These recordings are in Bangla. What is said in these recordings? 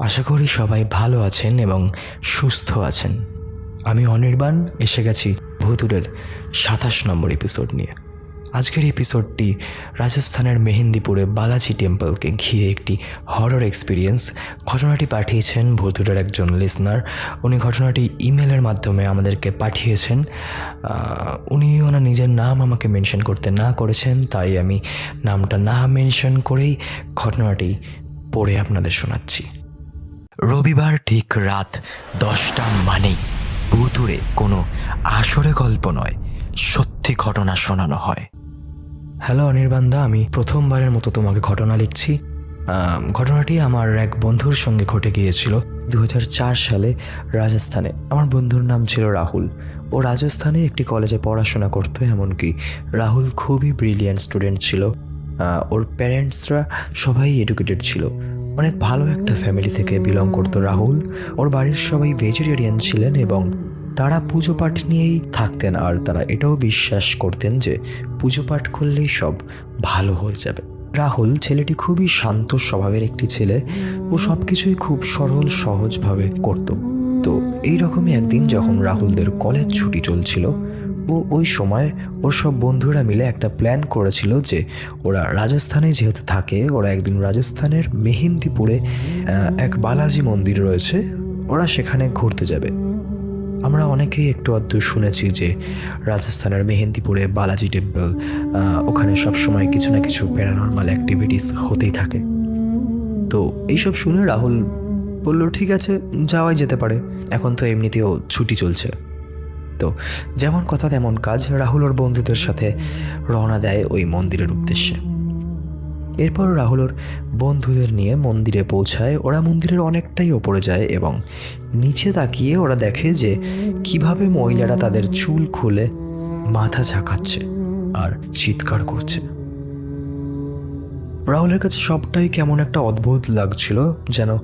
আশা করি সবাই ভালো আছেন এবং সুস্থ আছেন। আমি অনির্বাণ, এসে গেছি ভুতুরের সাতাশ নম্বর এপিসোড নিয়ে। আজকের এপিসোডটি রাজস্থানের মেহেন্দিপুরে বালাজি টেম্পলকে ঘিরে একটি হরর এক্সপিরিয়েন্স ঘটনাটি পাঠিয়েছেন ভুতুরের একজন লিসনার উনি ঘটনাটি ইমেলের মাধ্যমে আমাদেরকে পাঠিয়েছেন। উনি ওনার নিজের নাম আমাকে মেনশন করতে না করেছেন, তাই আমি নামটা না মেনশন করেই ঘটনাটি পড়ে আপনাদের শোনাচ্ছি। রবিবার ঠিক রাত দশটা মানেই ভুতুরে কোনো আসরে গল্প নয়, সত্যি ঘটনা শোনানো হয়। হ্যালো অনির্বাণদা, আমি প্রথমবারের মতো তোমাকে ঘটনা লিখছি। ঘটনাটি আমার এক বন্ধুর সঙ্গে ঘটে গিয়েছিল দু হাজার চার সালে রাজস্থানে। আমার বন্ধুর নাম ছিল রাহুল। ও রাজস্থানে একটি কলেজে পড়াশোনা করতো, এমনকি রাহুল খুবই ব্রিলিয়ান্ট স্টুডেন্ট ছিল। ওর প্যারেন্টসরা সবাই এডুকেটেড ছিল। অনেক ভালো একটা ফ্যামিলি থেকে বিলং করতো রাহুল। ওর বাড়ির সবাই ভেজিটেরিয়ান ছিলেন এবং তারা পুজো পাঠ নিয়েই থাকতেন আর তারা এটাও বিশ্বাস করতেন যে পুজো পাঠ করলেই সব ভালো হয়ে যাবে। রাহুল ছেলেটি খুবই শান্ত স্বভাবের একটি ছেলে। ও সব কিছুই খুব সরল, সহজভাবে করত। তো এই রকমই একদিন যখন রাহুলদের কলেজ ছুটি চলছিল ও ওই সময় ওর সব বন্ধুরা মিলে একটা প্ল্যান করেছিল যে ওরা রাজস্থানে যেহেতু থাকে, ওরা একদিন রাজস্থানের মেহেন্দিপুরে এক বালাজি মন্দির রয়েছে, ওরা সেখানে ঘুরতে যাবে। আমরা অনেকেই একটু আধটু শুনেছি যে রাজস্থানের মেহেন্দিপুরে বালাজি টেম্পল ওখানে সবসময় কিছু না কিছু প্যারানর্মাল অ্যাক্টিভিটিস হতেই থাকে। তো এইসব শুনে রাহুল বলল, ঠিক আছে, যাওয়াই যেতে পারে। এখন তো এমনিতেও ছুটি চলছে। তো যেমন কথা তেমন কাজ রাহুল ওর বন্ধুদের সাথে রওনা দেয় ওই মন্দিরের উদ্দেশ্যে। এরপর রাহুল ওর বন্ধুদের নিয়ে মন্দিরে পৌঁছায়। ওরা মন্দিরের অনেকটাই ওপরে যায় এবং নিচে তাকিয়ে ওরা দেখে যে কীভাবে মহিলারা তাদের চুল খুলে মাথা ঝাঁকাচ্ছে আর চিৎকার করছে। রাহুলের কাছে সবটাই কেমন একটা অদ্ভুত লাগছিল, যেন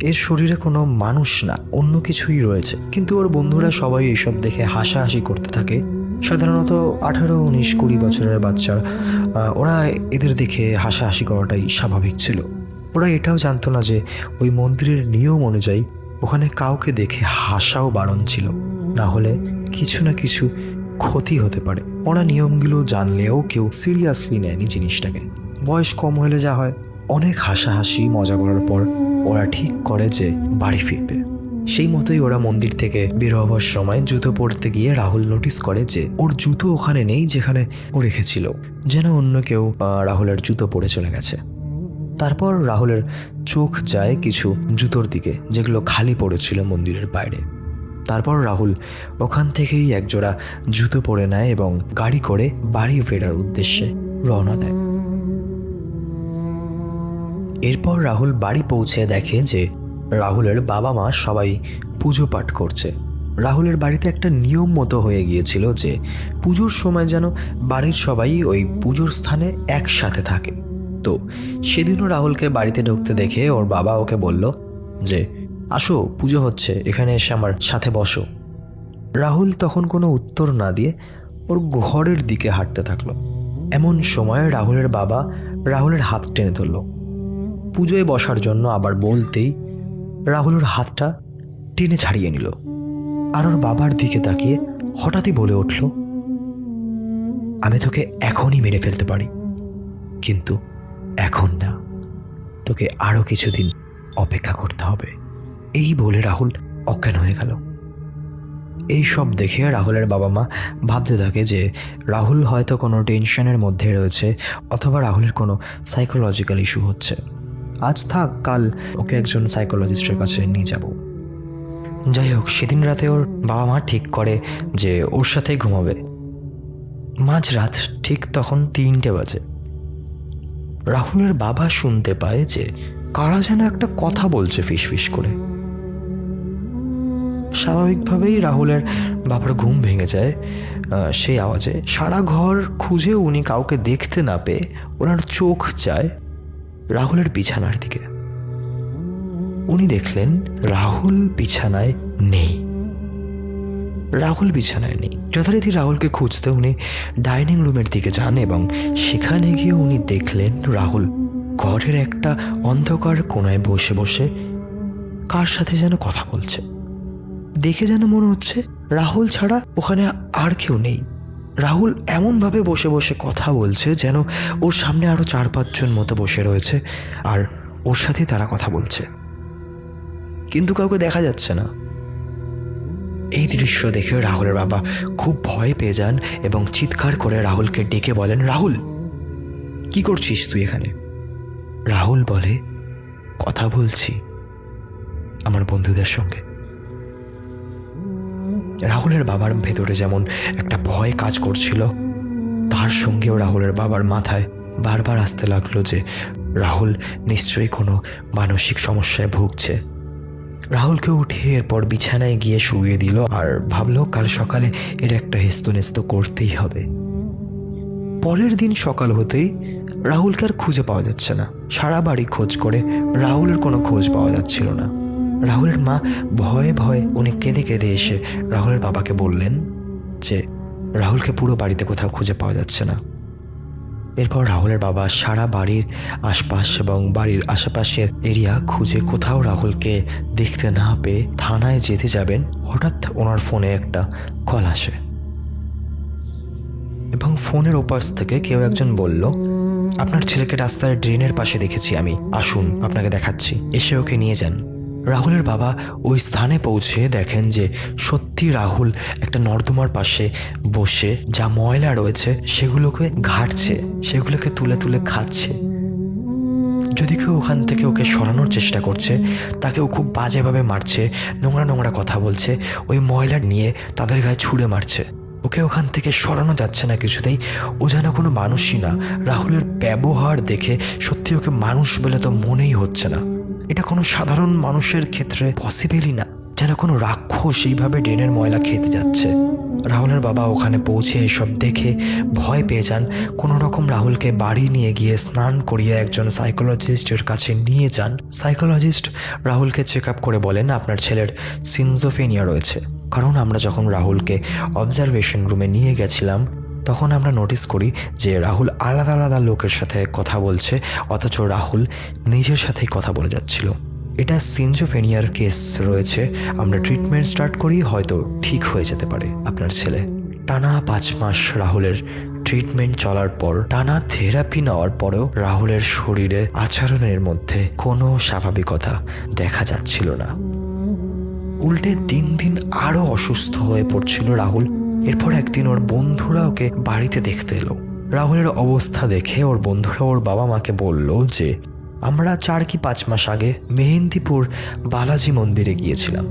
এর শরীরে কোনো মানুষ না, অন্য কিছুই রয়েছে। কিন্তু ওর বন্ধুরা সবাই এইসব দেখে হাসাহাসি করতে থাকে। সাধারণত আঠারো, উনিশ, কুড়ি বছরের বাচ্চারা ওরা এদের দেখে হাসাহাসি করাটাই স্বাভাবিক ছিল। ওরা এটাও জানতো না যে ওই মন্দিরের নিয়ম অনুযায়ী ওখানে কাউকে দেখে হাসাও বারণ ছিল। না হলে কিছু না কিছু ক্ষতি হতে পারে। ওরা নিয়মগুলো জানলেও কেউ সিরিয়াসলি নেয়নি জিনিসটাকে। বয়স কম হলে যা হয় অনেক হাসাহাসি, মজা করার পর ওরা ঠিক করে যে বাড়ি ফিরবে। সেই মতোই ওরা মন্দির থেকে বের হবার সময় জুতো পরতে গিয়ে রাহুল নোটিস করে যে ওর জুতো ওখানে নেই যেখানে ও রেখেছিল, যেন অন্য কেউ রাহুলের জুতো পরে চলে গেছে। তারপর রাহুলের চোখ যায় কিছু জুতোর দিকে, যেগুলো খালি পড়েছিল মন্দিরের বাইরে। তারপর রাহুল ওখান থেকেই একজোড়া জুতো পরে নেয় এবং গাড়ি করে বাড়ি ফেরার উদ্দেশ্যে রওনা দেয়। এরপর রাহুল বাড়ি পৌঁছে দেখে যে রাহুলের বাবা মা সবাই পুজো পাঠ করছে। রাহুলের বাড়িতে একটা নিয়ম মতো হয়ে গিয়েছিল যে পুজোর সময় যেন বাড়ির সবাই ওই পুজোর স্থানে একসাথে থাকে। তো সেদিনও রাহুলকে বাড়িতে ঢুকতে দেখে ওর বাবা ওকে বলল যে, আসো, পুজো হচ্ছে, এখানে এসে আমার সাথে বসো। রাহুল তখন কোনো উত্তর না দিয়ে ওর ঘরের দিকে হাঁটতে থাকল। এমন সময় রাহুলের বাবা রাহুলের হাত টেনে ধরলো। পুজোয় বসার জন্য আবার বলতেই রাহুল ওর হাতটা টেনে ছাড়িয়ে নিল। আর ওর বাবার দিকে তাকিয়ে হঠাৎই বলে উঠল, আমি তোকে এখনই মেরে ফেলতে পারি, কিন্তু এখন না। তোকে আরও কিছুদিন অপেক্ষা করতে হবে। এই বলে রাহুল অজ্ঞান হয়ে গেল। এই সব দেখে রাহুলের বাবা মা ভাবতে থাকে যে রাহুল হয়তো কোনো টেনশনের মধ্যে রয়েছে অথবা রাহুলের কোনো সাইকোলজিক্যাল ইস্যু হচ্ছে। আজ থাক, কাল ওকে একজন সাইকোলজিস্টের কাছে নিয়ে যাব। যাই হোক, সেদিন রাতে ওর বাবা মা ঠিক করে যে ওর সাথেই ঘুমাবে। মাঝরাত ঠিক তখন তিনটে বাজে। রাহুলের বাবা শুনতে পায় যে কারা যেন একটা কথা বলছে ফিস ফিস করে। স্বাভাবিকভাবেই রাহুলের বাবার ঘুম ভেঙে যায় সেই আওয়াজে সারা ঘর খুঁজে উনি কাউকে দেখতে না পেয়ে ওনার চোখ যায় রাহুলের বিছানার দিকে। উনি দেখলেন রাহুল বিছানায় নেই। রাহুল বিছানায় নেই। যথারীতি রাহুলকে খুঁজতে উনি ডাইনিং রুমের দিকে যান এবং সেখানে গিয়ে উনি দেখলেন রাহুল ঘরের একটা অন্ধকার কোনায় বসে বসে কার সাথে যেন কথা বলছে। দেখে যেন মনে হচ্ছে রাহুল ছাড়া ওখানে আর কেউ নেই। রাহুল এমনভাবে বসে বসে কথা বলছে যেন ওর সামনে আরও চার পাঁচজন মতো বসে রয়েছে আর ওর সাথে তারা কথা বলছে। কিন্তু কাউকে দেখা যাচ্ছে না। এই দৃশ্য দেখে রাহুলের বাবা খুব ভয় পেয়ে যান এবং চিৎকার করে রাহুলকে ডেকে বলেন, রাহুল, কি করছিস তুই এখানে? রাহুল বলে, কথা বলছি আমার বন্ধুদের সঙ্গে। রাহুলের বাবার ভেতরে যেমন একটা ভয় কাজ করছিল, তার সঙ্গেও রাহুলের বাবার মাথায় বারবার আসতে লাগল যে রাহুল নিশ্চয়ই কোনো মানসিক সমস্যায় ভুগছে। রাহুলকে উঠিয়ে এরপর বিছানায় গিয়ে শুয়ে দিল আর ভাবলো কাল সকালে এর একটা হেস্তনেস্ত করতেই হবে। পরের দিন সকাল হতেই রাহুলকে আর খুঁজে পাওয়া যাচ্ছে না। সারা বাড়ি খোঁজ করে রাহুলের কোনো খোঁজ পাওয়া যাচ্ছিল না। রাহুলের মা ভয়ে ভয়ে উনি কেঁদে কেঁদে এসে রাহুলের বাবাকে বললেন যে, রাহুলকে পুরো বাড়িতে কোথাও খুঁজে পাওয়া যাচ্ছে না। এরপর রাহুলের বাবা সারা বাড়ির আশপাশ এবং বাড়ির আশেপাশের এরিয়া খুঁজে কোথাও রাহুলকে দেখতে না পেয়ে থানায় যেতে যাবেন। হঠাৎ ওনার ফোনে একটা কল আসে এবং ফোনের ওপাশ থেকে কেউ একজন বলল, আপনার ছেলেকে রাস্তার ড্রেনের পাশে দেখেছি আমি। আসুন, আপনাকে দেখাচ্ছি। এসে ওকে নিয়ে যান। রাহুলের বাবা ওই স্থানে পৌঁছে দেখেন যে সত্যি রাহুল একটা নর্দমার পাশে বসে যা ময়লা রয়েছে সেগুলোকে ঘাটছে, সেগুলোকে তুলে তুলে খাচ্ছে। যদি কেউ ওখান থেকে ওকে সরানোর চেষ্টা করছে তাকেও খুব বাজেভাবে মারছে, নোংরা নোংরা কথা বলছে, ওই ময়লা নিয়ে তাদের গায়ে ছুঁড়ে মারছে। ওকে ওখান থেকে সরানো যাচ্ছে না কিছুতেই, ও যেন কোনো মানুষই না। রাহুলের ব্যবহার দেখে সত্যি ওকে মানুষ বলে তো মনেই হচ্ছে না। এটা কোনো সাধারণ মানুষের ক্ষেত্রে পসিবলই না। যেন কোনো রাক্ষস এইভাবে ড্রেনের ময়লা খেতে যাচ্ছে। রাহুলের বাবা ওখানে পৌঁছে এসব দেখে ভয় পেয়ে যান। কোনো রকম রাহুলকে বাড়ি নিয়ে গিয়ে স্নান করিয়ে একজন সাইকোলজিস্টের কাছে নিয়ে যান। সাইকোলজিস্ট রাহুলকে চেক আপ করে বলেন, আপনার ছেলের সিনজোফেনিয়া রয়েছে। কারণ আমরা যখন রাহুলকে অবজারভেশন রুমে নিয়ে গেছিলাম তখন আমরা নোটিস করি যে রাহুল আলাদা আলাদা লোকের সাথে কথা বলছে, অথচ রাহুল নিজের সাথেই কথা বলে যাচ্ছিল। এটা সিনজোফেনিয়ার কেস রয়েছে। আমরা ট্রিটমেন্ট স্টার্ট করি, হয়তো ঠিক হয়ে যেতে পারে আপনার ছেলে। টানা পাঁচ মাস রাহুলের ট্রিটমেন্ট চলার পর, টানা থেরাপি নেওয়ার পরেও রাহুলের শরীরে আচরণের মধ্যে কোনো স্বাভাবিকতা দেখা যাচ্ছিল না। উল্টে দিন দিন আরও অসুস্থ হয়ে পড়ছিল রাহুল। এরপর একদিন ওর বন্ধুরা ওকে বাড়িতে দেখতে এলো। রাহুলের অবস্থা দেখে ওর বন্ধুরা ওর বাবা মাকে বলল যে, আমরা চার কি পাঁচ মাস আগে মেহেন্দিপুর বালাজি মন্দিরে গিয়েছিলাম।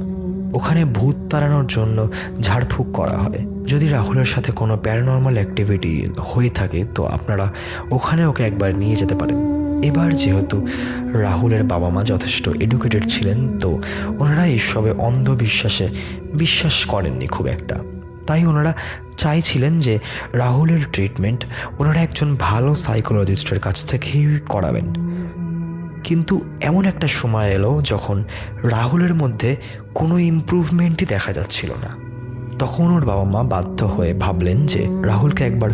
ওখানে ভূত তাড়ানোর জন্য ঝাড়ফুঁক করা হয়। যদি রাহুলের সাথে কোনো প্যারানর্মাল অ্যাক্টিভিটি হয়ে থাকে, তো আপনারা ওখানে ওকে একবার নিয়ে যেতে পারেন। এবার যেহেতু রাহুলের বাবা মা যথেষ্ট এডুকেটেড ছিলেন, তো ওনারা এইসবে অন্ধবিশ্বাসে বিশ্বাস করেননি খুব একটা। তাই ওনারা চাইছিলেন যে রাহুলের ট্রিটমেন্ট ওনারা একজন ভালো সাইকোলজিস্টের কাছ থেকেই করাবেন। কিন্তু এমন একটা সময় এলো যখন রাহুলের মধ্যে কোনো ইমপ্রুভমেন্টই দেখা যাচ্ছিল না। তখন ওর বাবা মা বাধ্য হয়ে ভাবলেন যে রাহুলকে একবার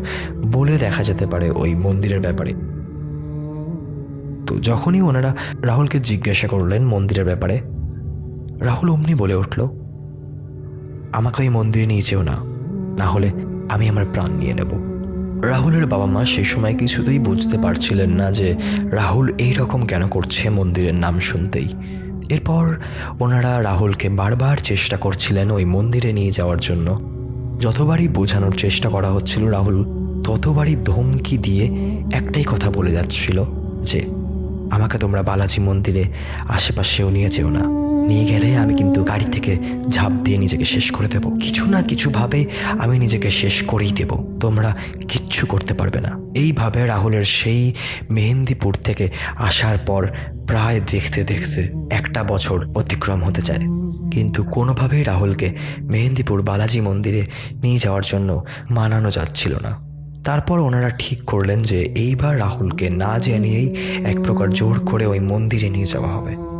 বলে দেখা যেতে পারে ওই মন্দিরের ব্যাপারে। তো যখনই ওনারা রাহুলকে জিজ্ঞাসা করলেন মন্দিরের ব্যাপারে, রাহুল অমনি বলে উঠল আমাকে ওই মন্দিরে নিয়ে যেও না। না হলে আমি আমার প্রাণ নিয়ে নেব। রাহুলের বাবা মা সেই সময় কিছুতেই বুঝতে পারছিলেন না যে রাহুল এই রকম কেন করছে মন্দিরের নাম শুনতেই। এরপর ওনারা রাহুলকে বারবার চেষ্টা করছিলেন ওই মন্দিরে নিয়ে যাওয়ার জন্য। যতবারই বোঝানোর চেষ্টা করা হচ্ছিল রাহুল, ততবারই ধমকি দিয়ে একটাই কথা বলে যাচ্ছিল যে, আমাকে তোমরা বালাজি মন্দিরে, আশেপাশেও নিয়ে যেও না। নিয়ে গেলে আমি কিন্তু গাড়ি থেকে ঝাঁপ দিয়ে নিজেকে শেষ করে দেব। কিছু না কিছুভাবে আমি নিজেকে শেষ করেই দেব। তোমরা কিচ্ছু করতে পারবে না। এইভাবে রাহুলের সেই মেহেন্দিপুর থেকে আসার পর প্রায় দেখতে দেখতে একটা বছর অতিক্রম হতে চায়। কিন্তু কোনোভাবেই রাহুলকে মেহেন্দিপুর বালাজি মন্দিরে নিয়ে যাওয়ার জন্য মানানো যাচ্ছিল না। তারপর ওনারা ঠিক করলেন যে এইবার রাহুলকে না জানিয়েই এক প্রকার জোর করে ওই মন্দিরে নিয়ে যাওয়া হবে।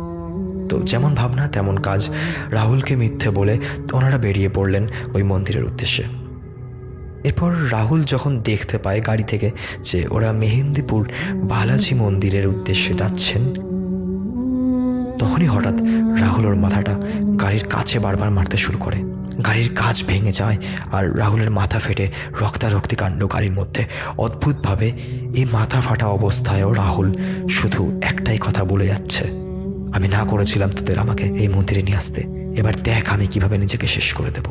তো যেমন ভাবনা, তেমন কাজ। রাহুলকে মিথ্যে বলে ওনারা বেরিয়ে পড়লেন ওই মন্দিরের উদ্দেশ্যে। এরপর রাহুল যখন দেখতে পায় গাড়ি থেকে যে ওরা মেহেন্দিপুর বালাজি মন্দিরের উদ্দেশ্যে যাচ্ছেন, তখনই হঠাৎ রাহুল ওর মাথাটা গাড়ির কাছে বারবার মারতে শুরু করে। গাড়ির কাজ ভেঙে যায় আর রাহুলের মাথা ফেটে রক্তারক্তি কাণ্ড গাড়ির মধ্যে। অদ্ভুতভাবে এই মাথা ফাটা অবস্থায়ও রাহুল শুধু একটাই কথা বলে যাচ্ছে। আমি না করেছিলাম তোদের আমাকে এই মন্দিরে নিয়ে আসতে। এবার দেখ আমি কীভাবে নিজেকে শেষ করে দেব।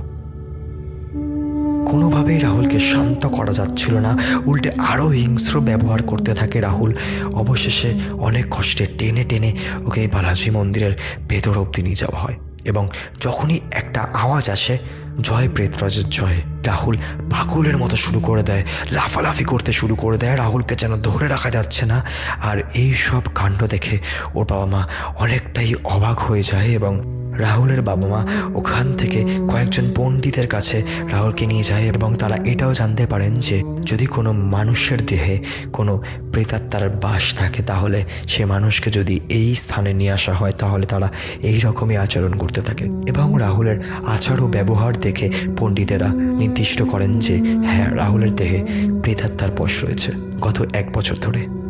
কোনোভাবেই রাহুলকে শান্ত করা যাচ্ছিল না। উল্টে আরও হিংস্র ব্যবহার করতে থাকে রাহুল। অবশেষে অনেক কষ্টে টেনে টেনে ওকে বালাজি মন্দিরের ভেতর অব্দি নিয়ে যাওয়া হয়। এবং যখনই একটা আওয়াজ আসে জয় প্রেতরাজের জয়। রাহুল পাকুলের মতো শুরু করে দেয়। লাফালাফি করতে শুরু করে দেয়। রাহুলকে যেন ধরে রাখা যাচ্ছে না। আর এই সব কাণ্ড দেখে ওর বাবা মা অনেকটাই অবাক হয়ে যায় এবং রাহুলের বাবা মা ওখান থেকে কয়েকজন পণ্ডিতের কাছে রাহুলকে নিয়ে যায় এবং তারা এটাও জানতে পারেন যে যদি কোনো মানুষের দেহে কোনো প্রেতাত্মার বাস থাকে, তাহলে সে মানুষকে যদি এই স্থানে নিয়ে আসা হয়, তাহলে তারা এই রকমই আচরণ করতে থাকে। এবং রাহুলের আচার ও ব্যবহার দেখে পণ্ডিতেরা নির্দিষ্ট করেন যে হ্যাঁ রাহুলের দেহে প্রেতাত্মার বশ রয়েছে। গত এক বছর ধরে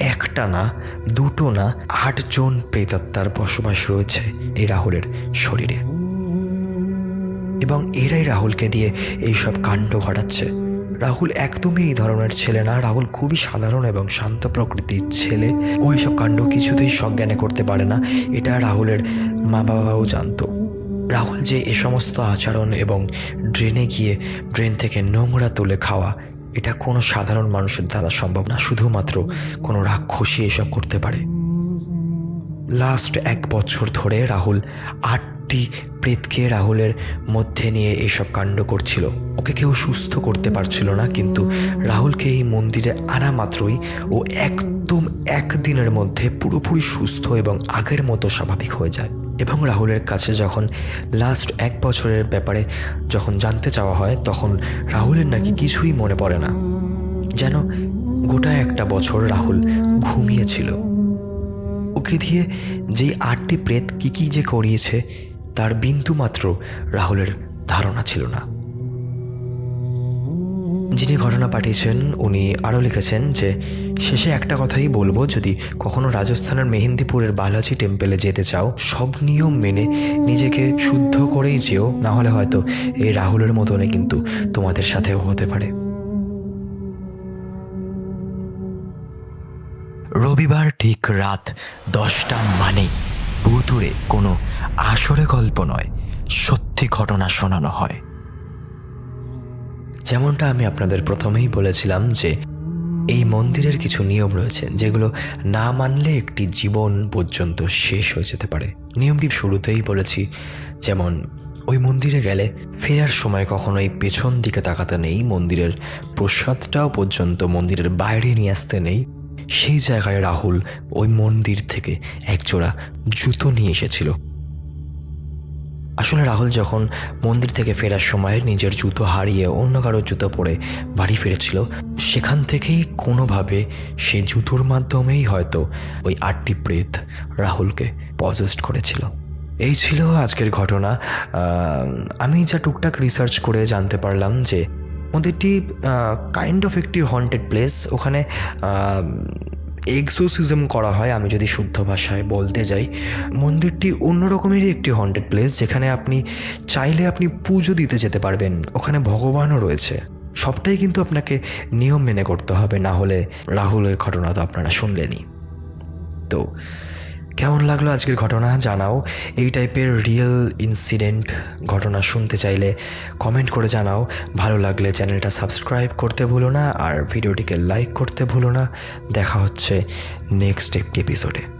একটা না, দুটো না, আটজন প্রেতাত্মার বসবাস রয়েছে এই রাহুলের শরীরে। এবং এরাই রাহুলকে দিয়ে এইসব কাণ্ড ঘটাচ্ছে। রাহুল একদমই এই ধরনের ছেলে না, রাহুল খুবই সাধারণ এবং শান্ত প্রকৃতির ছেলে। ও এইসব কাণ্ড কিছুতেই সজ্ঞানে করতে পারে না, এটা রাহুলের মা বাবাও জানতো। রাহুল যে এ সমস্ত আচরণ এবং ড্রেনে গিয়ে ড্রেন থেকে নোংরা তুলে খাওয়া এটা কোনো সাধারণ মানুষের দ্বারা সম্ভব না, শুধুমাত্র কোনো রাক্ষসী এসব করতে পারে। লাস্ট এক বছর ধরে রাহুল আটটি প্রেতকে রাহুলের মধ্যে নিয়ে এইসব কাণ্ড করছিল। ওকে কেউ সুস্থ করতে পারছিল না, কিন্তু রাহুলকে এই মন্দিরে আনা মাত্রই ও একদম একদিনের মধ্যে পুরোপুরি সুস্থ এবং আগের মতো স্বাভাবিক হয়ে যায়। এবং রাহুলের কাছে যখন লাস্ট এক বছরের ব্যাপারে যখন জানতে চাওয়া হয়, তখন রাহুলের নাকি কিছুই মনে পড়ে না। যেন গোটা একটা বছর রাহুল ঘুমিয়েছিল। ওকে দিয়ে যেই আটটি প্রেত কী কী যে করিয়েছে, তার বিন্দু মাত্র রাহুলের ধারণা ছিল না। যিনি ঘটনা পাঠিয়েছেন, উনি আরও লিখেছেন যে, শেষে একটা কথাই বলব, যদি কখনো রাজস্থানের মেহেন্দিপুরের বালাজি টেম্পেলে যেতে চাও, সব নিয়ম মেনে নিজেকে শুদ্ধ করেই যেও। না হলে হয়তো এই রাহুলের মতনই কিন্তু তোমাদের সাথেও হতে পারে। রবিবার ঠিক রাত দশটা মানে ভুতুরে কোনো আসরে গল্প নয়, সত্যি ঘটনা শোনানো হয়। যেমনটা আমি আপনাদের প্রথমেই বলেছিলাম যে এই মন্দিরের কিছু নিয়ম রয়েছে, যেগুলো না মানলে একটি জীবন পর্যন্ত শেষ হয়ে যেতে পারে। নিয়মটি শুরুতেই বলেছি, যেমন ওই মন্দিরে গেলে ফেরার সময় কখনোই পেছন দিকে তাকাতে নেই, মন্দিরের প্রসাদটাও পর্যন্ত মন্দিরের বাইরে নিয়ে আসতে নেই। সেই জায়গায় রাহুল ওই মন্দির থেকে একজোড়া জুতো নিয়ে এসেছিল। আসলে রাহুল যখন মন্দির থেকে ফেরার সময় নিজের জুতো হারিয়ে অন্য কারোর জুতো পরে বাড়ি ফিরেছিল, সেখান থেকেই কোনোভাবে সেই জুতোর মাধ্যমেই হয়তো ওই আটটি প্রেত রাহুলকে পজেস্ট করেছিল। এই ছিল আজকের ঘটনা। আমি যা টুকটাক রিসার্চ করে জানতে পারলাম যে মন্দিরটি কাইন্ড অফ একটি হন্টেড প্লেস ওখানে এক্সোসিজম করা হয়, আমি যদি শুদ্ধ ভাষায় বলতে যাই। মন্দিরটি অন্যরকমেরই একটি হন্টেড প্লেস যেখানে আপনি চাইলে আপনি পুজো দিতে যেতে পারবেন। ওখানে ভগবানও রয়েছে। সবটাই কিন্তু আপনাকে নিয়ম মেনে করতে হবে, না হলে রাহুলের ঘটনা তো আপনারা শুনলেনি তো কেমন লাগল আজকের ঘটনা জানাও। এই টাইপের রিয়েল ইনসিডেন্ট ঘটনা শুনতে চাইলে কমেন্ট করে জানাও। ভালো লাগলে চ্যানেলটা সাবস্ক্রাইব করতে ভুলো না আর ভিডিওটিকে লাইক করতে ভুলো না। দেখা হচ্ছে নেক্সট একটি এপিসোডে